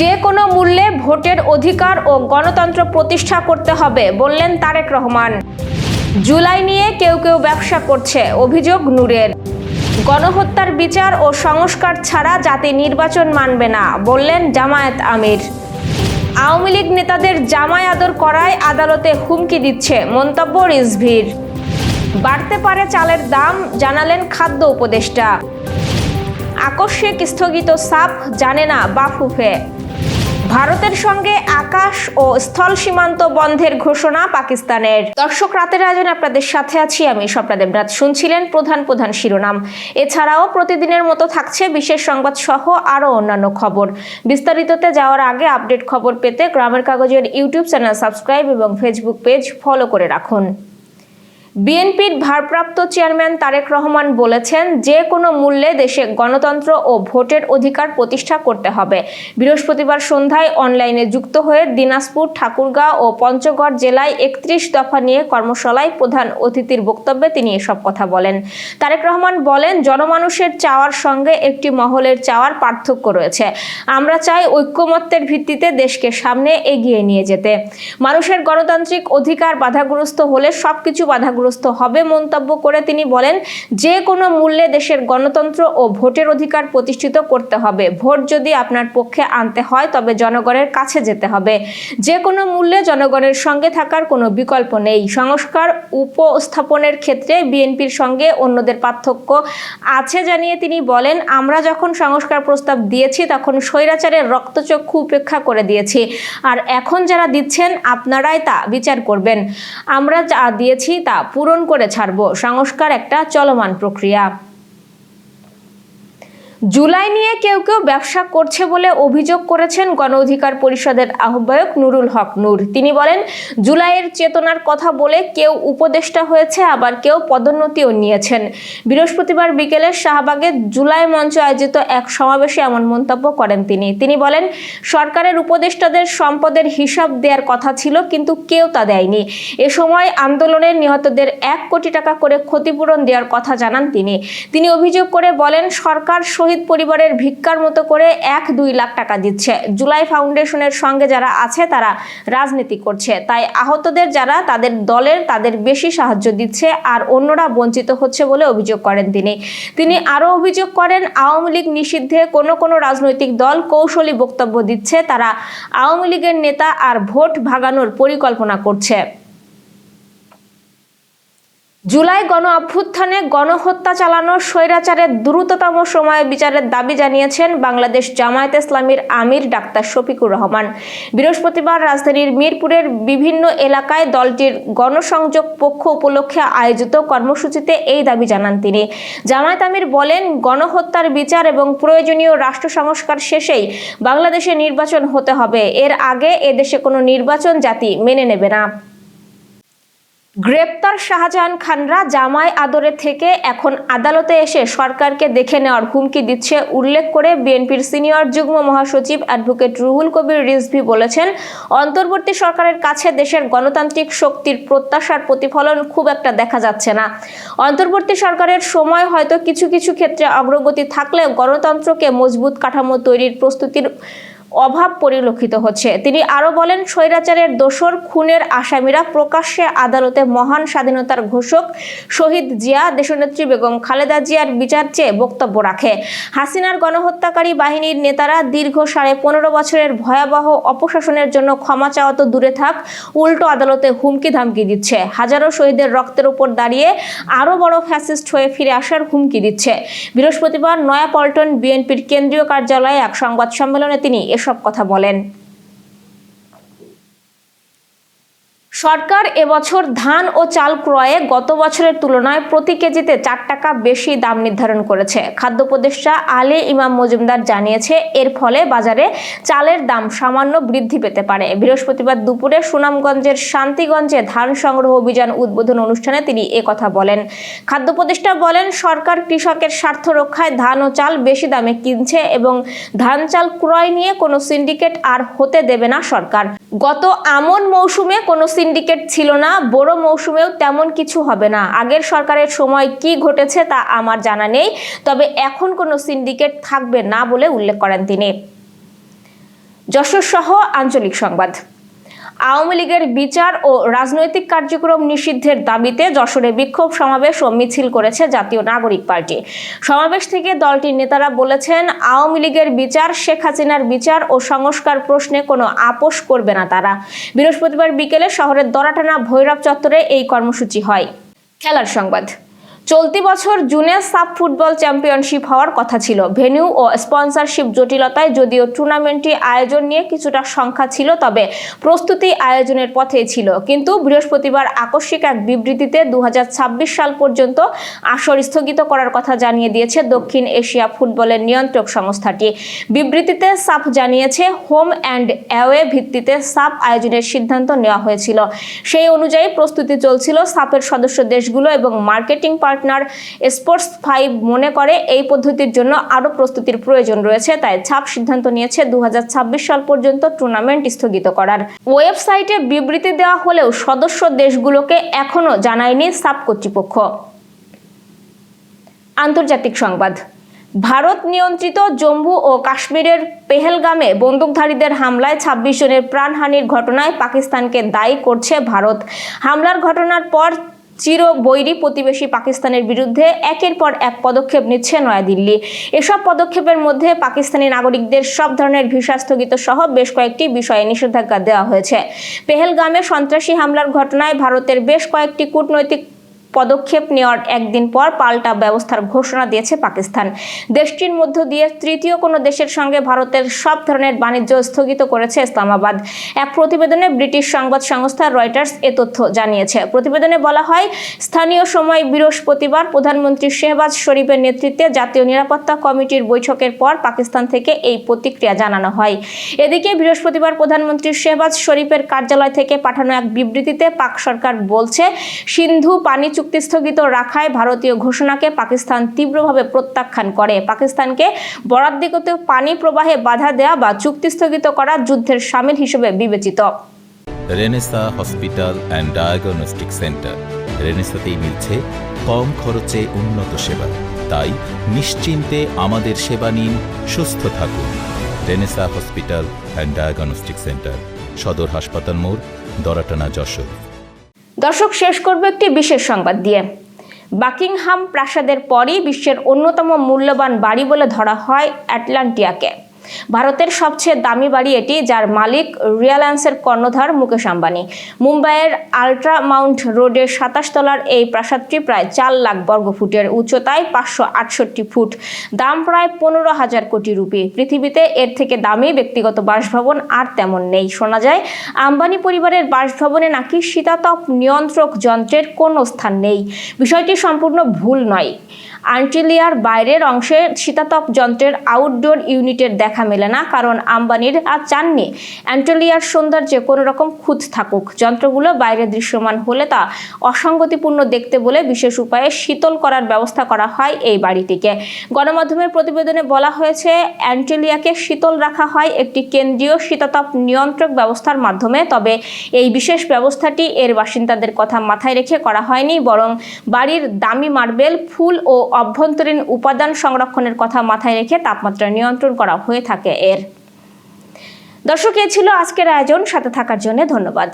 যে কোনো মূল্যে ভোটের অধিকার ও গণতন্ত্র প্রতিষ্ঠা করতে হবে, বললেন তারেক রহমান। জুলাই নিয়ে কেউ কেউ ব্যবসা করছে, অভিযোগ নূরের। গণহত্যার বিচার ও সংস্কার ছাড়া জাতি নির্বাচন মানবে না, বললেন জামায়াত আমির। আওয়ামী লীগ নেতাদের জামাই আদর করায় আদালতে হুমকি দিচ্ছে মন্তব্য রিজভির। বাড়তে পারে চালের দাম, জানালেন খাদ্য উপদেষ্টা। আকস্মিক স্থগিত সাপ জানে না বাফুফে। ভারতের সঙ্গে আকাশ ও স্থল সীমান্ত বন্ধের ঘোষণা পাকিস্তানের। দর্শক, রাতের আয়োজন আপনাদের সাথে আছি আমি স্বপ্নাদেব রাত শুনছিলেন প্রধান প্রধান শিরোনাম। এছাড়াও প্রতিদিনের মতো থাকছে বিশেষ সংবাদ সহ আরও অন্যান্য খবর। বিস্তারিততে যাওয়ার আগে আপডেট খবর পেতে গ্রামের কাগজের ইউটিউব চ্যানেল সাবস্ক্রাইব এবং ফেসবুক পেজ ফলো করে রাখুন। বিএনপির ভারপ্রাপ্ত চেয়ারম্যান তারেক রহমান বলেছেন, যে কোনো মূল্যে দেশে গণতন্ত্র ও ভোটের অধিকার প্রতিষ্ঠা করতে হবে। বৃহস্পতিবার সন্ধ্যায় অনলাইনে যুক্ত হয়ে দিনাজপুর, ঠাকুরগাঁও ও পঞ্চগড় জেলায় একত্রিশ দফা নিয়ে কর্মশালায় প্রধান অতিথির বক্তব্যে তিনি এসব কথা বলেন। তারেক রহমান বলেন, জনমানুষের চাওয়ার সঙ্গে একটি মহলের চাওয়ার পার্থক্য রয়েছে। আমরা চাই ঐক্যমত্যের ভিত্তিতে দেশকে সামনে এগিয়ে নিয়ে যেতে। মানুষের গণতান্ত্রিক অধিকার বাধাগ্রস্ত হলে সবকিছু বাধাগ্রস্ত হবে মন্তব্য করে তিনি বলেন, যে কোনো মূল্যে দেশের গণতন্ত্র ও ভোটের অধিকার প্রতিষ্ঠিত করতে হবে। ভোট যদি আপনার পক্ষে আনতে হয়, তবে জনগণের কাছে যেতে হবে। যে কোনো মূল্যে জনগণের সঙ্গে থাকার কোনো বিকল্প নেই। সংস্কার উপস্থাপনের ক্ষেত্রে বিএনপির সঙ্গে অন্যদের পার্থক্য আছে জানিয়ে তিনি বলেন, আমরা যখন সংস্কার প্রস্তাব দিয়েছি, তখন স্বৈরাচারের রক্তচক্ষু উপেক্ষা করে দিয়েছি। আর এখন যারা দিচ্ছেন, আপনারাই তা বিচার করবেন। আমরা যা দিয়েছি, তা পূরণ করে ছাড়ব। সংস্কার একটা চলমান প্রক্রিয়া। জুলাই নিয়ে কেউ কেউ ব্যবসা করছে বলে অভিযোগ করেছেন গণ অধিকার পরিষদের আহ্বায়ক নুরুল হক নূর। তিনি বলেন, জুলাইয়ের চেতনার কথা বলে কেউ উপদেষ্টা হয়েছে, আবার কেউ পদোন্নতিও নিয়েছেন। বৃহস্পতিবার বিকেলে শাহবাগে জুলাই মঞ্চ আয়োজিত এক সমাবেশে এমন মন্তব্য করেন তিনি। তিনি বলেন, সরকারের উপদেষ্টাদের সম্পদের হিসাব দেওয়ার কথা ছিল, কিন্তু কেউ তা দেয়নি। এ সময় আন্দোলনের নিহতদের এক কোটি টাকা করে ক্ষতিপূরণ দেওয়ার কথা জানান তিনি। তিনি অভিযোগ করে বলেন, সরকার শহীদ পরিবারের ভিক্ষার মতো করে এক দুই লাখ টাকা দিচ্ছে। জুলাই ফাউন্ডেশনের সঙ্গে যারা আছে, তারা রাজনীতি করছে। তাই আহতদের যারা, তাদের দলের তাদের বেশি সাহায্য দিচ্ছে আর অন্যরা বঞ্চিত হচ্ছে বলে অভিযোগ করেন তিনি। তিনি আরও অভিযোগ করেন, আওয়ামী লীগ নিষিদ্ধে কোনো কোনো রাজনৈতিক দল কৌশলী বক্তব্য দিচ্ছে। তারা আওয়ামী লীগের নেতা আর ভোট ভাগানোর পরিকল্পনা করছে। জুলাই গণ অভ্যুত্থানে গণহত্যা চালানোর স্বৈরাচারের দ্রুততম সময়ে বিচারের দাবি জানিয়েছেন বাংলাদেশ জামায়াত ইসলামীর আমির ডাক্তার শফিকুর রহমান। বৃহস্পতিবার রাজধানীর মিরপুরের বিভিন্ন এলাকায় দলটির গণসংযোগ পক্ষ উপলক্ষে আয়োজিত কর্মসূচিতে এই দাবি জানান তিনি। জামায়াত আমির বলেন, গণহত্যার বিচার এবং প্রয়োজনীয় রাষ্ট্র সংস্কার শেষেই বাংলাদেশে নির্বাচন হতে হবে। এর আগে এদেশে কোনো নির্বাচন জাতি মেনে নেবে না। গ্রেপ্তার শাহজাহান খানরা জামাই আদরে থেকে এখন আদালতে এসে সরকারকে দেখে নেওয়ার হুমকি দিচ্ছে উল্লেখ করে বিএনপির সিনিয়র যুগ্ম মহাসচিব অ্যাডভোকেট রুহুল কবির রিজভি বলেছেন, অন্তর্বর্তী সরকারের কাছে দেশের গণতান্ত্রিক শক্তির প্রত্যাশার প্রতিফলন খুব একটা দেখা যাচ্ছে না। অন্তর্বর্তী সরকারের সময় হয়তো কিছু কিছু ক্ষেত্রে অগ্রগতি থাকলেও গণতন্ত্রকে মজবুত কাঠামো তৈরির প্রস্তুতির অভাব পরিলক্ষিত হচ্ছে। তিনি আরও বলেন, স্বৈরাচারের দোসর খুনের আসামিরা প্রকাশ্যে আদালতে মহান স্বাধীনতার ঘোষক শহীদ জিয়া, দেশনেত্রী বেগম খালেদা জিয়ার বিচার চেয়ে বক্তব্য রাখে। হাসিনার গণহত্যাকারী বাহিনীর নেতারা দীর্ঘ সাড়ে পনেরো বছরের ভয়াবহ অপশাসনের জন্য ক্ষমা চাওয়া তো দূরে থাক, উল্টো আদালতে হুমকি ধামকি দিচ্ছে। হাজারো শহীদের রক্তের উপর দাঁড়িয়ে আরও বড় ফ্যাসিস্ট হয়ে ফিরে আসার হুমকি দিচ্ছে। বৃহস্পতিবার নয়াপল্টন বিএনপির কেন্দ্রীয় কার্যালয়ে এক সংবাদ সম্মেলনে তিনি এসব কথা বলেন। সরকার এবছর ধান ও চাল ক্রয়ে গত বছরের তুলনায় প্রতি কেজিতে চার টাকা বেশি দাম নির্ধারণ করেছে। খাদ্য উপদেষ্টা আলী ইমাম মজুমদার জানিয়েছে, এর ফলে বাজারে চালের দাম সামান্য বৃদ্ধি পেতে পারে। বৃহস্পতিবার দুপুরে সুনামগঞ্জের শান্তিগঞ্জে ধান সংগ্রহ অভিযান উদ্বোধন অনুষ্ঠানে তিনি কথা বলেন। খাদ্য উপদেষ্টা বলেন, সরকার কৃষকের স্বার্থ রক্ষায় ধান ও চাল বেশি দামে কিনছে এবং ধান চাল ক্রয় নিয়ে কোনো সিন্ডিকেট আর হতে দেবে না সরকার। গত আমন মৌসুমে কোনো সিন্ডিকেট ছিল না, বড় মৌসুমেও তেমন কিছু হবে না। আগের সরকারের সময় কি ঘটেছে তা আমার জানা নেই, তবে এখন কোনো সিন্ডিকেট থাকবে না বলে উল্লেখ করেন তিনি। যশোর সহ আঞ্চলিক সংবাদ। আওয়ামী লীগের বিচার ও রাজনৈতিক কার্যক্রম নিষিদ্ধের দাবিতে যশোরে বিক্ষোভ সমাবেশ ও মিছিল করেছে জাতীয় নাগরিক পার্টি। সমাবেশ থেকে দলটির নেতারা বলেছেন, আওয়ামী লীগের বিচার, শেখ হাসিনার বিচার ও সংস্কার প্রশ্নে কোনো আপোষ করবে না তারা। বৃহস্পতিবার বিকেলে শহরের দরাটানা ভৈরব চত্বরে এই কর্মসূচি হয়। খেলার সংবাদ। চলতি বছর জুনে সাব ফুটবল চ্যাম্পিয়নশিপ হওয়ার কথা ছিল। ভেন্যু ও স্পন্সরশিপ জটিলতায় যদিও টুর্নামেন্টটি আয়োজন নিয়ে কিছুটা সংখ্যা ছিল, তবে প্রস্তুতি আয়োজনের পথেই ছিল। কিন্তু বৃহস্পতিবার আকস্মিক এক বিবৃতিতে দু হাজার ছাব্বিশ সাল পর্যন্ত আসর স্থগিত করার কথা জানিয়ে দিয়েছে দক্ষিণ এশিয়া ফুটবলের নিয়ন্ত্রক সংস্থাটি। বিবৃতিতে সাফ জানিয়েছে, হোম অ্যান্ড অ্যাওয়ে ভিত্তিতে সাপ আয়োজনের সিদ্ধান্ত নেওয়া হয়েছিল। সেই অনুযায়ী প্রস্তুতি চলছিল সাপের সদস্য দেশগুলো এবং মার্কেটিং পার্টনার স্পোর্টস ফাইভ মনে করে, এই পদ্ধতির জন্য আরও প্রস্তুতির প্রয়োজন রয়েছে, তাই ছাপ সিদ্ধান্ত নিয়েছে দু সাল পর্যন্ত টুর্নামেন্ট স্থগিত করার। ওয়েবসাইটে বিবৃতি দেওয়া হলেও সদস্য দেশগুলোকে এখনও জানায়নি সাপ কর্তৃপক্ষ। আন্তর্জাতিক সংবাদ, ভারত নিয়ন্ত্রিত জম্মু ও কাশ্মীরের পেহেলগামে বন্দুকধারীদের হামলায় ছাব্বিশ জনের প্রাণহানির ঘটনায় পাকিস্তানকে দায়ী করছে ভারত। হামলার ঘটনার পর চির বৈরী প্রতিবেশী পাকিস্তানের বিরুদ্ধে একের পর এক পদক্ষেপ নিচ্ছে নয়াদিল্লি। এসব পদক্ষেপের মধ্যে পাকিস্তানি নাগরিকদের সব ধরনের ভিসা স্থগিত সহ বেশ কয়েকটি বিষয়ে নিষেধাজ্ঞা দেওয়া হয়েছে। পেহেলগামে সন্ত্রাসী হামলার ঘটনায় ভারতের বেশ কয়েকটি কূটনৈতিক পদক্ষেপ নেওয়ার একদিন পর পাল্টা ব্যবস্থার ঘোষণা দিয়েছে পাকিস্তান। দেশটির মধ্য দিয়ে তৃতীয় কোনো দেশের সঙ্গে ভারতের সব ধরনের বাণিজ্য স্থগিত করেছে ইসলামাবাদ। এক প্রতিবেদনে ব্রিটিশ সংবাদ সংস্থা রয়টার্স এ তথ্য জানিয়েছে। প্রতিবেদনে বলা হয়, স্থানীয় সময় বৃহস্পতিবার প্রধানমন্ত্রী শেহবাজ শরীফের নেতৃত্বে জাতীয় নিরাপত্তা কমিটির বৈঠকের পর পাকিস্তান থেকে এই প্রতিক্রিয়া জানানো হয়। এদিকে বৃহস্পতিবার প্রধানমন্ত্রী শেহবাজ শরীফের কার্যালয় থেকে পাঠানো এক বিবৃতিতে পাক সরকার বলছে, সিন্ধু পানি চুক্তি স্থগিত রাখায় ভারতীয় ঘোষণাকে পাকিস্তান তীব্রভাবে প্রত্যাখ্যান করে। পাকিস্তানকে বরাদ্দকৃত পানি প্রবাহে বাধা দেওয়া বা চুক্তি স্থগিত করা যুদ্ধের সামিল হিসেবে বিবেচিত। Renessa hospital and diagnostic centre. রেনেসাতেই মিলছে কম খরচে উন্নত সেবা। তাই নিশ্চিন্তে আমাদের সেবা নিন, সুস্থ থাকুন। Renessa hospital and diagnostic centre, সদর হাসপাতাল মোড়, দরাটানা যশোর। দর্শক, শেষ করব একটি বিশেষ সংবাদ দিয়ে। বাকিংহাম প্রাসাদের পরই বিশ্বের অন্যতম মূল্যবান বাড়ি বলে ধরা হয় অ্যাটলান্টিয়াকে ভারতের সবচেয়ে দামি বাড়ি এটি, যার মালিক রিয়ালায়েন্সের কর্ণধার মুকেশ আম্বানি। মুম্বাইয়ের আল্ট্রা মাউন্ট রোডের সাতাশ তলার এই প্রাসাদটি প্রায় চার লাখ বর্গফুটের উচ্চতায় পাঁচশো আটষট্টি ফুট। দাম প্রায় পনেরো হাজার কোটি রুপি। পৃথিবীতে এর থেকে দামি ব্যক্তিগত বাসভবন আর তেমন নেই। শোনা যায়, আম্বানি পরিবারের বাসভবনে নাকি শীতাতপ নিয়ন্ত্রক যন্ত্রের কোনো স্থান নেই। বিষয়টি সম্পূর্ণ ভুল নয়। আন্টিলিয়ার বাইরের অংশে শীতাতপ যন্ত্রের আউটডোর ইউনিটের দেখা মেলে না, কারণ আম্বানির আর চাননি। অ্যান্টোলিয়ার সৌন্দর্যে কোনো রকম খুঁত থাকুক। যন্ত্রগুলো বাইরে দৃশ্যমান হলে তা অসঙ্গতিপূর্ণ দেখতে বলে বিশেষ উপায়ে শীতল করার ব্যবস্থা করা হয় এই বাড়িটিকে। গণমাধ্যমের প্রতিবেদনে বলা হয়েছে, অ্যান্টেলিয়াকে শীতল রাখা হয় একটি কেন্দ্রীয় শীতাতপ নিয়ন্ত্রক ব্যবস্থার মাধ্যমে, তবে এই বিশেষ ব্যবস্থাটি এর বাসিন্দাদের কথা মাথায় রেখে করা হয়নি, বরং বাড়ির দামি মার্বেল, ফুল ও অভ্যন্তরীণ উপাদান সংরক্ষণের কথা মাথায় রেখে তাপমাত্রা নিয়ন্ত্রণ করা হয়ে থাকে এর। দর্শক এ ছিল আজকের আয়োজন। সাথে থাকার জন্য ধন্যবাদ।